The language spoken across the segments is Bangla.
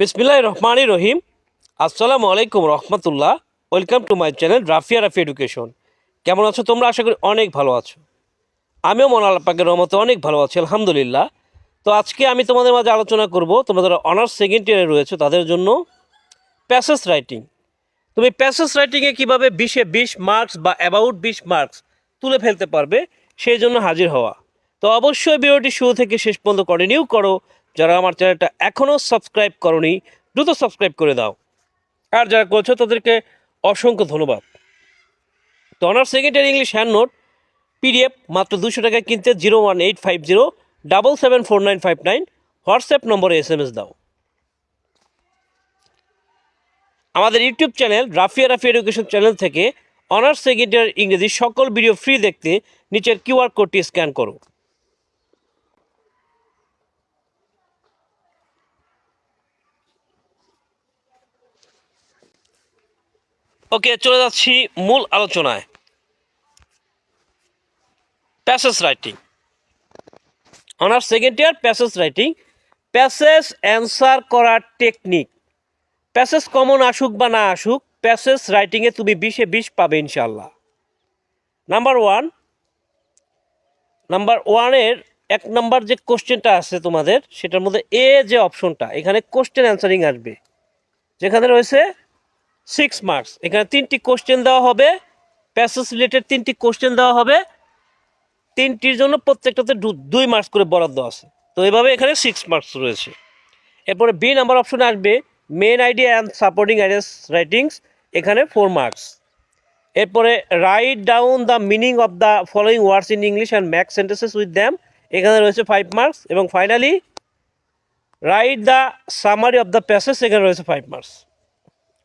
বিসমিল্লাহ রহমান রহিম। আসসালামু আলাইকুম রহমতুল্লাহ। Welcome to my channel Rafia Rafi Education. কেমন আছো তোমরা? আশা করি অনেক ভালো আছো। আমিও মন আল্লাপাকের রহমতে অনেক ভালো আছি, আলহামদুলিল্লাহ। তো আজকে আমি তোমাদের মাঝে আলোচনা করব, তোমরা যারা অনার্স সেকেন্ড ইয়ারে রয়েছে, তাদের জন্য প্যাসেজ রাইটিং তুমি প্যাসেজ রাইটিংয়ে কীভাবে বিশে বিশ মার্কস বা অ্যাবাউট বিশ মার্কস তুলে ফেলতে পারবে, সেই জন্য হাজির হওয়া। তো অবশ্যই ভিডিওটি শুরু থেকে শেষ পর্যন্ত কন্টিনিউ করো। যারা আমার চ্যানেলটা এখনও সাবস্ক্রাইব করনি, দ্রুত সাবস্ক্রাইব করে দাও। আর যারা করছ, তাদেরকে অসংখ্য ধন্যবাদ। তো honours second year English hand note, PDF, মাত্র দুশো টাকায় কিনতে zero one eight five zero, double seven four nine five nine, WhatsApp নম্বরে এস এম এস দাও। আমাদের YouTube channel, Rafia Rafi Education channel থেকে অনার্স সেকেন্ড ইয়ার ইংরেজি সকল ভিডিও ফ্রি দেখতে নিচের কিউআর কোডটি স্ক্যান করো। ওকে, চলে যাচ্ছি মূল আলোচনায়। Passage writing honours second year passage writing passage answer করার টেকনিক প্যাসেজ কমন আসুক বা না আসুক প্যাসেজ রাইটিংয়ে তুমি বিশে বিশ পাবে ইনশাল্লাহ নাম্বার ওয়ান নাম্বার ওয়ানের এক নাম্বার যে কোশ্চেনটা আছে তোমাদের, সেটার মধ্যে এ যে অপশনটা এখানে কোশ্চেন অ্যান্সারিং আসবে। যেখানে রয়েছে সিক্স মার্কস এখানে তিনটি কোশ্চেন দেওয়া হবে প্যাসেজ রিলেটেড তিনটি কোশ্চেন দেওয়া হবে। তিনটির জন্য প্রত্যেকটাতে দুই মার্কস করে বরাদ্দ আছে। তো এভাবে এখানে সিক্স মার্কস রয়েছে। এরপরে বি নাম্বার অপশনে আসবে main idea and supporting ideas writings এখানে ফোর মার্কস এরপরে write down the meaning of the following words in English and makes sentences with them এখানে রয়েছে ফাইভ মার্কস এবং finally write the summary of the passage এখানে রয়েছে ফাইভ মার্কস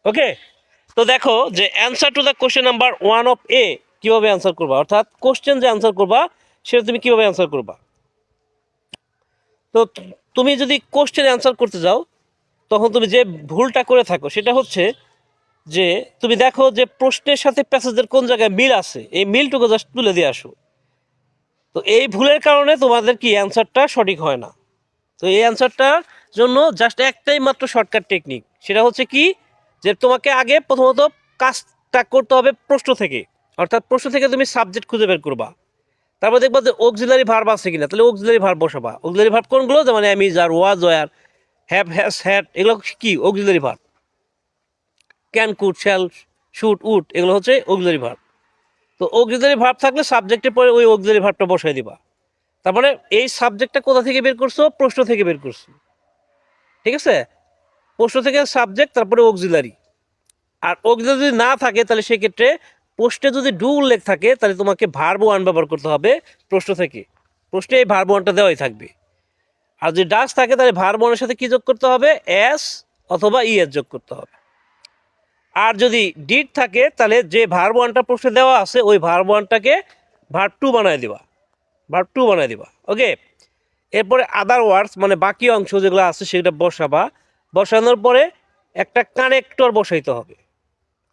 ওকে তো দেখো যে answer to the question number one of A কীভাবে অ্যান্সার করবা? অর্থাৎ কোশ্চেন যে অ্যান্সার করবা, সেটা তুমি কীভাবে অ্যান্সার করবা? তো তুমি যদি কোশ্চেন অ্যান্সার করতে যাও, তখন তুমি যে ভুলটা করে থাকো, সেটা হচ্ছে যে তুমি দেখো যে প্রশ্নের সাথে প্যাসেজের কোন জায়গায় মিল আছে, এই মিলটুকু জাস্ট তুলে দিয়ে আসো। তো এই ভুলের কারণে তোমাদের কি অ্যান্সারটা সঠিক হয় না। তো এই অ্যান্সারটার জন্য জাস্ট একটাই মাত্র শর্টকাট টেকনিক সেটা হচ্ছে কি? যে তোমাকে আগে প্রথমত কাজটা করতে হবে প্রশ্ন থেকে। অর্থাৎ প্রশ্ন থেকে তুমি সাবজেক্ট খুঁজে বের করবা। তারপর দেখবা যে অক্সিলারি ভার্ব আছে কিনা। তাহলে অক্সিলারি ভার্ব বসাবা। অক্সিলারি ভার্ব কোনগুলো? যেমন am is are was were have has had এগুলো কি? Auxiliary verb can could shall should would এগুলো হচ্ছে অক্সিলারি ভার্ব তো অক্সিলারি ভার্ব থাকলে সাবজেক্টের পরে ওই অক্সিলারি ভার্বটা বসাই দিবা। তারপরে এই সাবজেক্টটা কোথা থেকে বের করছ? প্রশ্ন থেকে বের করছ। ঠিক আছে? প্রশ্ন থেকে সাবজেক্ট তারপরে অক্সিলারি আর অক্সিলারি যদি না থাকে, তাহলে সেক্ষেত্রে পোস্টে যদি ডু উল্লেখ থাকে, তাহলে তোমাকে ভার্ব ওয়ান ব্যবহার করতে হবে প্রশ্ন থেকে। প্রশ্নে এই ভার্ব ওয়ানটা দেওয়াই থাকবে। আর যদি ডাস থাকে, তাহলে ভার্ব ওয়ানের সাথে কি যোগ করতে হবে? এস অথবা ই এস যোগ করতে হবে। আর যদি ডিড থাকে, তাহলে যে ভার্ব ওয়ানটা প্রশ্নে দেওয়া আছে, ওই ভার্ব ওয়ানটাকে ভার্ব টু বানায় দেওয়া ভার্ব টু বানায় দেওয়া ওকে এরপরে আদার ওয়ার্ডস মানে বাকি অংশ যেগুলো আছে, সেগুলো বসাবা। বসানোর পরে একটা কানেক্টর বসাইতে হবে।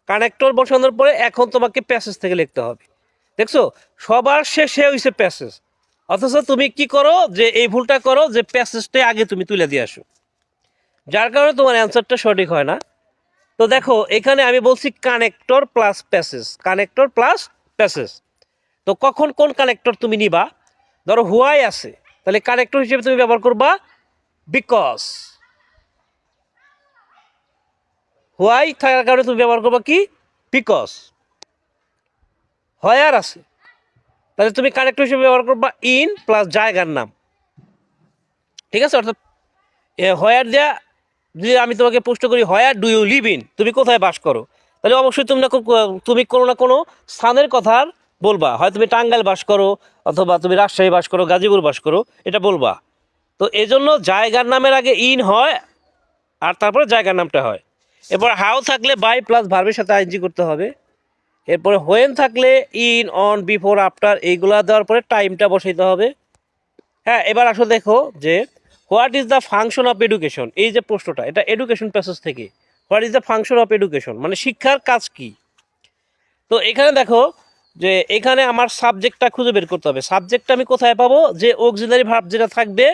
কানেক্টর বসানোর পরে এখন তোমাকে প্যাসেজ থেকে লিখতে হবে। দেখছ? সবার শেষে হইছে প্যাসেজ অথচ তুমি কি করো? যে এই ভুলটা করো, যে প্যাসেজটাই আগে তুমি তুলে দিয়ে আসো। যার কারণে তোমার অ্যান্সারটা সঠিক হয় না। তো দেখো, এখানে আমি বলছি connector plus passage connector plus passage তো কখন কোন কানেক্টর তুমি নিবা? ধরো, হুয়াই আছে। তাহলে কানেক্টর হিসেবে তুমি ব্যবহার করবা বিকজ হোয়াই থাকার কারণে তুমি ব্যবহার করবা কি? বিকজ হয়ার আছে। তাহলে তুমি কানেক্টর হিসেবে ব্যবহার করবা ইন প্লাস জায়গার নাম। ঠিক আছে? অর্থাৎ হয়ার দেয়া, যদি আমি তোমাকে প্রশ্ন করি where do you live in? তুমি কোথায় বাস করো? তাহলে অবশ্যই তুমি না তুমি কোনো না কোনো স্থানের কথা বলবা। হয় তুমি টাঙ্গাইল বাস করো, অথবা তুমি রাজশাহী বাস করো, গাজীপুর বাস করো, এটা বলবা। তো এই জন্য জায়গার নামের আগে ইন হয়, আর তারপরে জায়গার নামটা হয়। এরপর হাউ থাকলে বাই প্লাস ভার্বের সাথে আইনজি করতে হবে। এরপরে হোয়েন থাকলে ইন অন বিফোর আফটার এইগুলা দেওয়ার পরে টাইমটা বসাইতে হবে। হ্যাঁ এবার আসো দেখো যে what is the function of education এই যে প্রশ্নটা, এটা এডুকেশন প্যাসেজ থেকে। What is the function of education মানে শিক্ষার কাজ কি? তো এখানে দেখো যে, এখানে আমার সাবজেক্টটা খুঁজে বের করতে হবে। সাবজেক্টটা আমি কোথায় পাবো? যে অক্সিলারি ভার্ব যেটা থাকবে,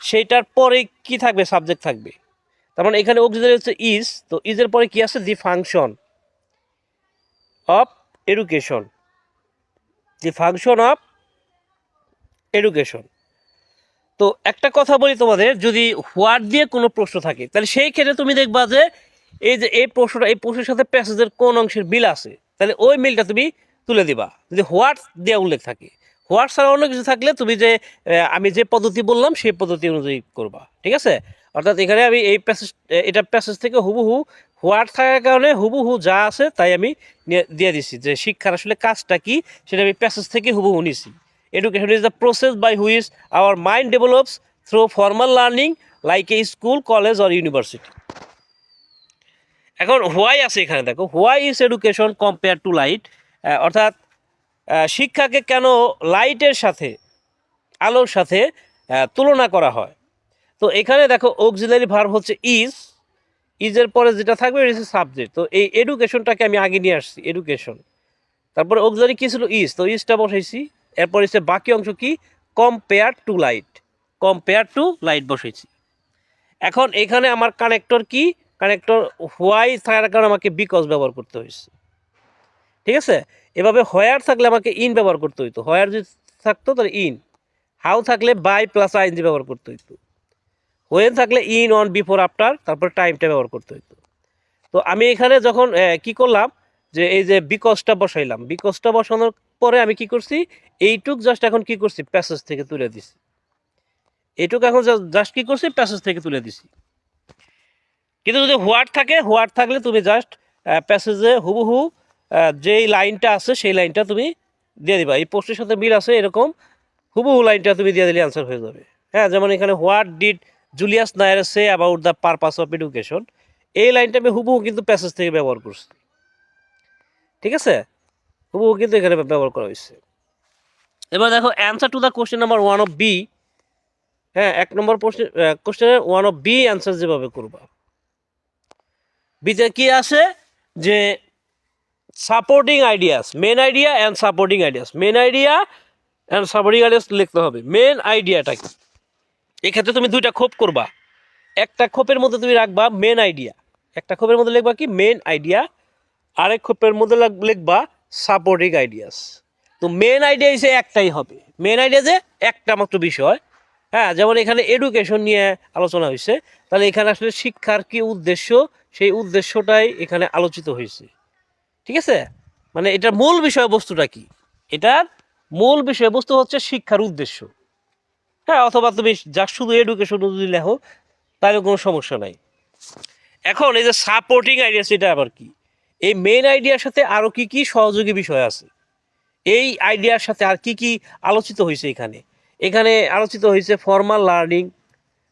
সেইটার পরে কি থাকবে? সাবজেক্ট থাকবে। তার মানে এখানে অক্সিলারি হচ্ছে ইজ, তো ইজের পরে কি আছে? The function of education the function of education তো একটা কথা বলি তোমাদের, যদি হোয়াট দিয়ে কোনো প্রশ্ন থাকে, তাহলে সেই ক্ষেত্রে তুমি দেখবা যে এই যে এই প্রশ্নটা, এই প্রশ্নের সাথে প্যাসেজের কোন অংশের মিল আছে, তাহলে ওই মিলটা তুমি তুলে দিবা। যদি হোয়াট দিয়ে উল্লেখ থাকে হোয়াট ছাড়া অন্য কিছু থাকলে তুমি যে আমি যে পদ্ধতি বললাম, সেই পদ্ধতি অনুযায়ী করবা, ঠিক আছে? অর্থাৎ এখানে আমি এই প্যাসেজ এটা প্যাসেজ থেকে হুবহু হোয়াট থাকার কারণে হুবহু যা আছে তাই আমি দিয়ে দিছি। যে শিক্ষার আসলে কাজটা কি, সেটা আমি প্যাসেজ থেকে হুবহু নিছি। Education is the process by which our mind develops through formal learning like a school college or university এখন হোয়াই আছে এখানে দেখো। Why is education compare to light অর্থাৎ শিক্ষাকে কেন লাইটের সাথে, আলোর সাথে তুলনা করা হয়? তো এখানে দেখো অক্সিলারি ভার্ব হচ্ছে ইজ ইজের পরে যেটা থাকবে এটা হচ্ছে সাবজেক্ট তো এই এডুকেশনটাকে আমি আগে নিয়ে আসছি এডুকেশন তারপরে অক্সিলারি কি ছিল? ইজ তো ইজটা বসাইছি, এরপর হচ্ছে বাকি অংশ কি? Compare to light compare to light বসাইছি। এখন এখানে আমার কানেক্টর কি? কানেক্টর হোয়াই থাকার কারণে আমাকে বিকজ ব্যবহার করতে হয়েছে। ঠিক আছে? এভাবে হোয়ার থাকলে আমাকে ইন ব্যবহার করতে হইতো। হোয়ার যদি থাকতো তাহলে ইন হাউ থাকলে বাই প্লাস আইনজি ব্যবহার করতে হইতো। হোয়েন থাকলে ইন অন বিফোর আফটার তারপরে টাইমটা ব্যবহার করতে হইতো। তো আমি এখানে যখন কি করলাম, যে এই যে বিকজটা বসাইলাম বিকজটা বসানোর পরে আমি কি করছি, এইটুক জাস্ট এখন কি করছি প্যাসেজ থেকে তুলে দিছি। এইটুক এখন জাস্ট কি করছি প্যাসেজ থেকে তুলে দিছি। কিন্তু যদি হোয়াট থাকে হোয়াট থাকলে তুমি জাস্ট প্যাসেজে হুবহু যেই লাইনটা আছে, সেই লাইনটা তুমি দিয়ে দিবা। এই পোস্টের সাথে মিল আছে এরকম, হুবহু লাইনটা তুমি দিয়ে দিলে অ্যান্সার হয়ে যাবে। হ্যাঁ যেমন এখানে what did Julius Nyerere say about the purpose of education এই লাইনটা আমি হুবহু কিন্তু প্যাসেজ থেকে ব্যবহার করছি। ঠিক আছে? হুবহু কিন্তু এখানে ব্যবহার করা হয়েছে। এবার দেখো answer to the question number one of B হ্যাঁ এক নম্বর প্রশ্ন কোশ্চেনের ওয়ান অফ বি অ্যান্সার যেভাবে করবা। বিতে কি আছে যে supporting ideas main idea and supporting ideas main idea and supporting ideas লিখতে হবে। মেন আইডিয়াটা কি? এক্ষেত্রে তুমি দুইটা খোপ করবা। একটা খোপের মধ্যে তুমি রাখবা মেন আইডিয়া একটা খোপের মধ্যে লিখবা কি? মেন আইডিয়া আরেক খোপের মধ্যে লিখবা সাপোর্টিং আইডিয়াস তো মেন আইডিয়া হিসেবে একটাই হবে। মেন আইডিয়া যে একটা মাত্র বিষয়। হ্যাঁ যেমন এখানে এডুকেশন নিয়ে আলোচনা হয়েছে তাহলে এখানে আসলে শিক্ষার কি উদ্দেশ্য? সেই উদ্দেশ্যটাই এখানে আলোচিত হয়েছে ঠিক আছে? মানে এটার মূল বিষয়বস্তুটা কি? এটার মূল বিষয়বস্তু হচ্ছে শিক্ষার উদ্দেশ্য। হ্যাঁ অথবা তুমি যা শুধু এডুকেশন যদি লেখো, তাহলে কোনো সমস্যা নাই। এখন এই যে সাপোর্টিং আইডিয়া সেটা আবার কি? এই মেন আইডিয়ার সাথে আরও কি কি সহযোগী বিষয় আছে? এই আইডিয়ার সাথে আর কি কি আলোচিত হয়েছে এখানে? এখানে আলোচিত হয়েছে formal learning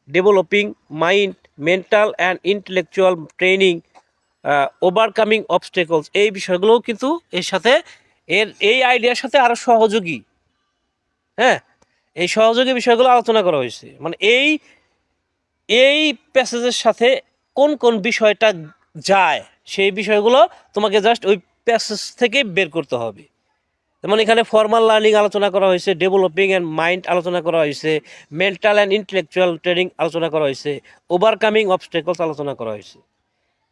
developing mind mental and intellectual training overcoming obstacles এই বিষয়গুলোও কিন্তু এর সাথে, এর এই আইডিয়ার সাথে আরও সহযোগী। হ্যাঁ এই সহযোগী বিষয়গুলো আলোচনা করা হয়েছে। মানে এই এই প্যাসেজের সাথে কোন কোন বিষয়টা যায়, সেই বিষয়গুলো তোমাকে জাস্ট ওই প্যাসেজ থেকে বের করতে হবে। যেমন এখানে ফর্মাল লার্নিং আলোচনা করা হয়েছে ডেভেলপিং অ্যান্ড মাইন্ড আলোচনা করা হয়েছে মেন্টাল অ্যান্ড ইন্টেলেকচুয়াল ট্রেনিং আলোচনা করা হয়েছে ওভারকামিং অবস্টেকলস আলোচনা করা হয়েছে।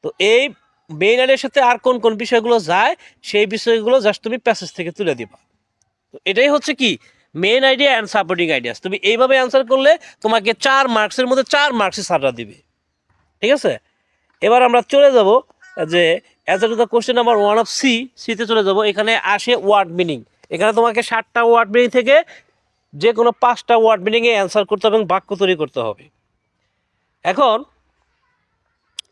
তো এই মেইন আইডিয়ার সাথে আর কোন কোন বিষয়গুলো যায়, সেই বিষয়গুলো জাস্ট তুমি প্যাসেজ থেকে তুলে দিবা। তো এটাই হচ্ছে কি main idea and supporting ideas তুমি এইভাবে অ্যান্সার করলে তোমাকে চার মার্কসের মধ্যে চার মার্কসে সাররা দিবে। ঠিক আছে? এবার আমরা চলে যাব যে answer to the question number one of C সিতে চলে যাব। এখানে আসে ওয়ার্ড মিনিং এখানে তোমাকে ষাটটা ওয়ার্ড মিনিং থেকে যে কোনো পাঁচটা ওয়ার্ড মিনিংয়ে অ্যান্সার করতে হবে এবং বাক্য তৈরি করতে হবে। এখন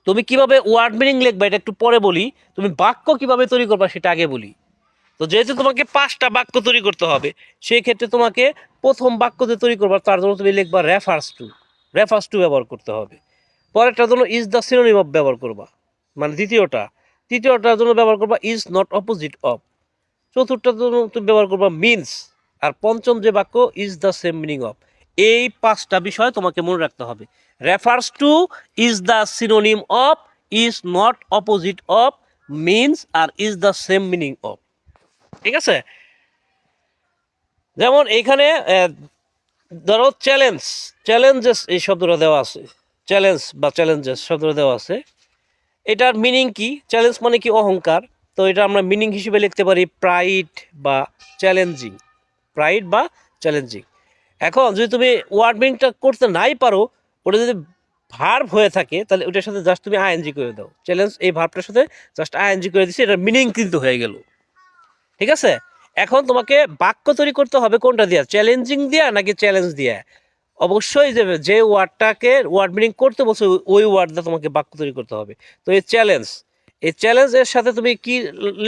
তুমি কীভাবে ওয়ার্ড মিনিং লিখবা? এটা একটু পরে বলি। তুমি বাক্য কীভাবে তৈরি করবা সেটা আগে বলি। তো যেহেতু তোমাকে পাঁচটা বাক্য তৈরি করতে হবে সেই ক্ষেত্রে তোমাকে প্রথম বাক্য যে তৈরি করবা, তার জন্য তুমি লিখবা রেফার্স টু রেফার্স টু ব্যবহার করতে হবে। পরেরটার জন্য ইজ দ্য সিনোনিম অফ ব্যবহার করবা মানে দ্বিতীয়টা। তৃতীয়টার জন্য ব্যবহার করবা ইজ নট অপোজিট অফ চতুর্থটার জন্য তুমি ব্যবহার করবা মিনস আর পঞ্চম যে বাক্য is the same meaning of এই পাঁচটা বিষয় তোমাকে মনে রাখতে হবে। Refers to is the synonym of is not opposite of means R is the same meaning of ঠিক আছে? যেমন এইখানে ধরো চ্যালেঞ্জ চ্যালেঞ্জেস এই শব্দটা দেওয়া আছে। চ্যালেঞ্জ বা চ্যালেঞ্জেস শব্দটা দেওয়া আছে। এটার মিনিং কি? চ্যালেঞ্জ মানে কি? অহংকার। তো এটা আমরা মিনিং হিসেবে লিখতে পারি প্রাইড বা চ্যালেঞ্জিং প্রাইড বা চ্যালেঞ্জিং এখন যদি তুমি ওয়ার্ড মিনিংটা করতে নাই পারো, ওটা যদি ভার্ব হয়ে থাকে, তাহলে ওটার সাথে জাস্ট তুমি আইএনজি করে দাও। চ্যালেঞ্জ এই ভার্বটার সাথে জাস্ট আইএনজি করে দিচ্ছি এটার মিনিং কিন্তু হয়ে গেল। ঠিক আছে? এখন তোমাকে বাক্য তৈরি করতে হবে কোনটা দিয়া? চ্যালেঞ্জিং দিয়া নাকি চ্যালেঞ্জ দিয়া? অবশ্যই যে যে ওয়ার্ডটাকে ওয়ার্ড মিনিং করতে বলছো, ওই ওয়ার্ডটা তোমাকে বাক্য তৈরি করতে হবে। তো এই চ্যালেঞ্জ এই চ্যালেঞ্জের সাথে তুমি কি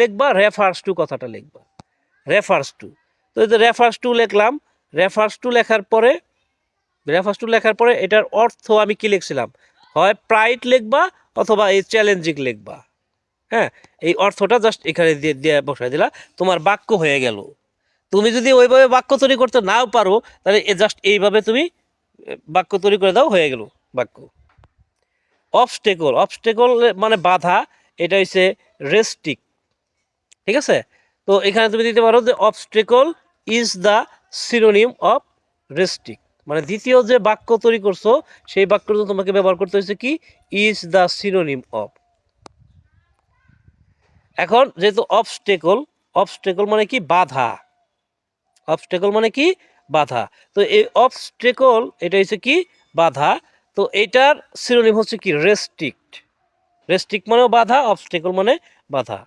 লিখবা? রেফার্স টু কথাটা লিখবা। রেফার্স টু তো এই রেফার্স টু লিখলাম রেফার্স টু লেখার পরে রেফার্স টু লেখার পরে এটার অর্থ আমি কি লিখছিলাম? হয় প্রাইড লিখবা অথবা এই চ্যালেঞ্জিং লিখবা। হ্যাঁ? এই অর্থটা জাস্ট এখানে দিয়ে দিয়ে বসাই দিলা, তোমার বাক্য হয়ে গেল। তুমি যদি ওইভাবে বাক্য তৈরি করতে নাও পারো, তাহলে এ জাস্ট এইভাবে তুমি বাক্য তৈরি করে দাও, হয়ে গেল বাক্য। অবস্টেকল অবস্টেকল মানে বাধা, এটা হচ্ছে রেস্টিক ঠিক আছে? তো এখানে তুমি দিতে পারো যে obstacle is the synonym of restrict মানে দ্বিতীয় যে বাক্য তৈরি করছ, সেই বাক্যটা তোমাকে ব্যবহার করতে হয়েছে কি? ইজ দ্য সিনোনিম অফ এখন যেহেতু অবস্টেকল অবস্টেকল মানে কি? বাধা। অবস্টেকল মানে কি? বাধা। তো এই অবস্টেকল এটা হচ্ছে কি? বাধা। তো এটার সিনোনিম হচ্ছে কি? রেস্ট্রিক্ট রেস্ট্রিক্ট মানেও বাধা অবস্টেকল মানে বাধা।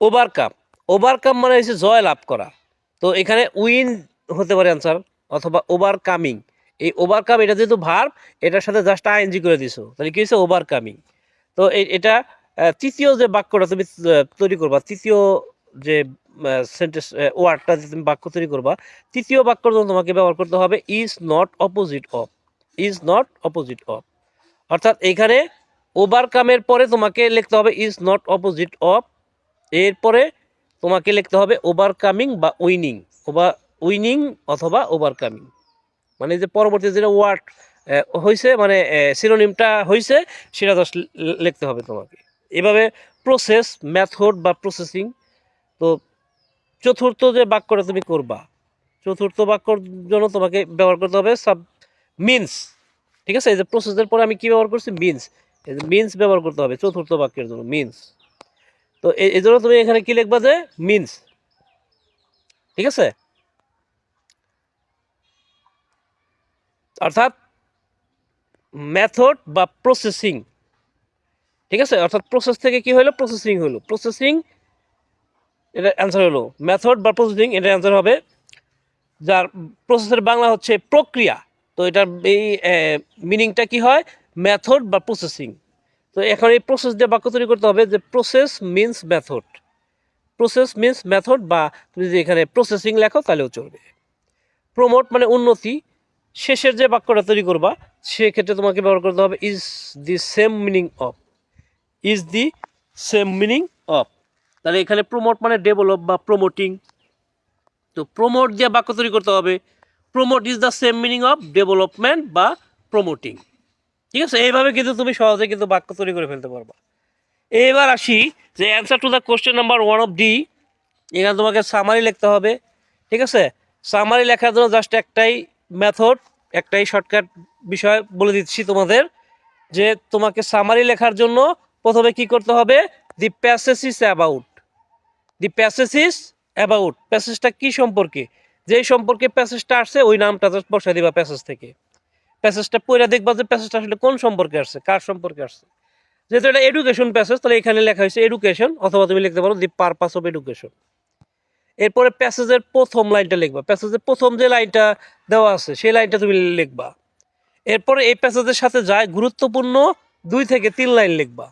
ওভারকাম ওভারকাম মানে হচ্ছে জয় লাভ করা। তো এখানে উইন হতে পারে অ্যান্সার অথবা ওভারকামিং এই ওভারকাম এটা যেহেতু ভার্ব এটার সাথে জাস্ট আইএনজি করে দিছো। তাহলে কি হচ্ছে ওভারকামিং তো এটা তৃতীয় যে বাক্যটা তুমি তৈরি করবা, তৃতীয় যে সেন্টেন্স ওয়ার্ডটা যে তুমি বাক্য তৈরি করবা, তৃতীয় বাক্যর জন্য তোমাকে ব্যবহার করতে হবে is not opposite of is not opposite of অর্থাৎ এখানে ওভারকামের পরে তোমাকে লিখতে হবে ইজ নট অপোজিট অফ এরপরে তোমাকে লিখতে হবে ওভারকামিং বা উইনিং ওভার উইনিং অথবা ওভারকামিং মানে যে পরবর্তী যেটা ওয়ার্ড হয়েছে মানে সিনোনিমটা হয়েছে সেটা জাস্ট লিখতে হবে তোমাকে। এভাবে প্রসেস মেথড বা প্রসেসিং তো চতুর্থ যে বাক্যটা তুমি করবা, চতুর্থ বাক্যর জন্য তোমাকে ব্যবহার করতে হবে সাব মিন্স ঠিক আছে? এই যে প্রসেসের পরে আমি কি ব্যবহার করছি? মিন্স এই যে মিন্স ব্যবহার করতে হবে, চতুর্থ বাক্যের জন্য মিন্স তো এই জন্য তুমি এখানে কি লিখবা যে মিন্স ঠিক আছে? অর্থাৎ মেথড বা প্রসেসিং ঠিক আছে? অর্থাৎ প্রসেস থেকে কি হলো? প্রসেসিং হলো। প্রসেসিং এটা অ্যান্সার হলো। মেথড বা প্রসেসিং এটা অ্যান্সার হবে। যার প্রসেসের বাংলা হচ্ছে প্রক্রিয়া। তো এটার এই মিনিংটা কি হয়? মেথড বা প্রসেসিং তো এখন এই প্রসেস দিয়ে বাক্য তৈরি করতে হবে যে process means method process means method বা তুমি যদি এখানে প্রসেসিং লেখো, তাহলেও চলবে। প্রমোট মানে উন্নতি। শেষের যে বাক্যটা তৈরি করবা, সেক্ষেত্রে তোমাকে ব্যবহার করতে হবে is the same meaning of is the same meaning of তাহলে এখানে প্রমোট মানে ডেভেলপ বা প্রমোটিং তো প্রমোট দিয়ে বাক্য তৈরি করতে হবে promote is the same meaning of development বা প্রমোটিং ঠিক আছে? এইভাবে কিন্তু তুমি সহজে কিন্তু বাক্য তৈরি করে ফেলতে পারবা। এবার আসি যে answer to the question number one of D এখানে তোমাকে সামারি লিখতে হবে। ঠিক আছে? সামারি লেখার জন্য জাস্ট একটাই মেথড একটাই শর্টকাট বিষয় বলে দিচ্ছি তোমাদের, যে তোমাকে সামারি লেখার জন্য প্রথমে কি করতে হবে? The passage is about the passage is about প্যাসেজটা কি সম্পর্কে? যেই সম্পর্কে প্যাসেজটা আসছে, ওই নামটা just বসাই দিবা প্যাসেজ থেকে। প্যাসেজটা পড়ে দেখবা যে প্যাসেজটা আসলে কোন সম্পর্কে আসছে, কার সম্পর্কে আসছে। যেহেতু এটা এডুকেশন প্যাসেজ তাহলে এখানে লেখা হয়েছে এডুকেশন অথবা তুমি লিখতে পারো দি পারপাস অফ এডুকেশন এরপরে প্যাসেজের প্রথম লাইনটা লিখবা। প্যাসেজের প্রথম যে লাইনটা দেওয়া আছে, সেই লাইনটা তুমি লিখবা। এরপরে এই প্যাসেজের সাথে যায় গুরুত্বপূর্ণ দুই থেকে তিন লাইন লিখবা।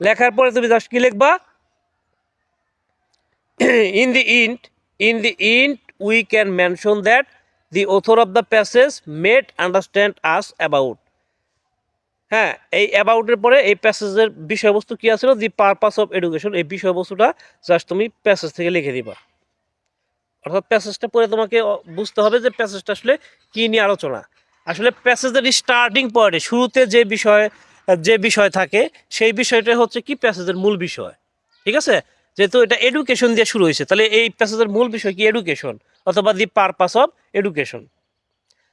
লেখার পরে তুমি জাস্ট কি লিখবা? In the end in the end we can mention that the author of the passage made understand us about হ্যাঁ এই অ্যাবাউটের পরে এই প্যাসেজের বিষয়বস্তু কি আছিল? দি পারপাস অফ এডুকেশন এই বিষয়বস্তুটা জাস্ট তুমি প্যাসেজ থেকে লিখে দিবা। অর্থাৎ প্যাসেজটা পড়ে তোমাকে বুঝতে হবে যে প্যাসেজটা আসলে কি নিয়ে আলোচনা। আসলে প্যাসেজের স্টার্টিং পয়েন্টে শুরুতে যে বিষয় যে বিষয় থাকে, সেই বিষয়টা হচ্ছে কি প্যাসেজের মূল বিষয়। ঠিক আছে? যেহেতু এটা এডুকেশন দিয়ে শুরু হয়েছে, তাহলে এই প্যাসেজের মূল বিষয় কি এডুকেশন অথবা দি পারপাস অফ এডুকেশন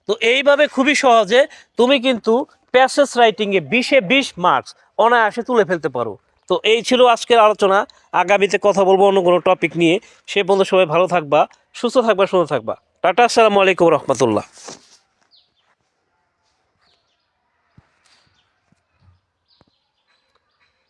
তো এইভাবে খুবই সহজে তুমি কিন্তু প্যাসেজ রাইটিংয়ে বিশে বিশ মার্কস অনায়াসে তুলে ফেলতে পারো। তো এই ছিল আজকের আলোচনা। আগামীতে কথা বলব অন্য কোনো টপিক নিয়ে। সে বন্ধু সবাই ভালো থাকবা, সুস্থ থাকবা, সুন্দর থাকবা। টাটা, আসসালামু আলাইকুম রহমতুল্লাহ।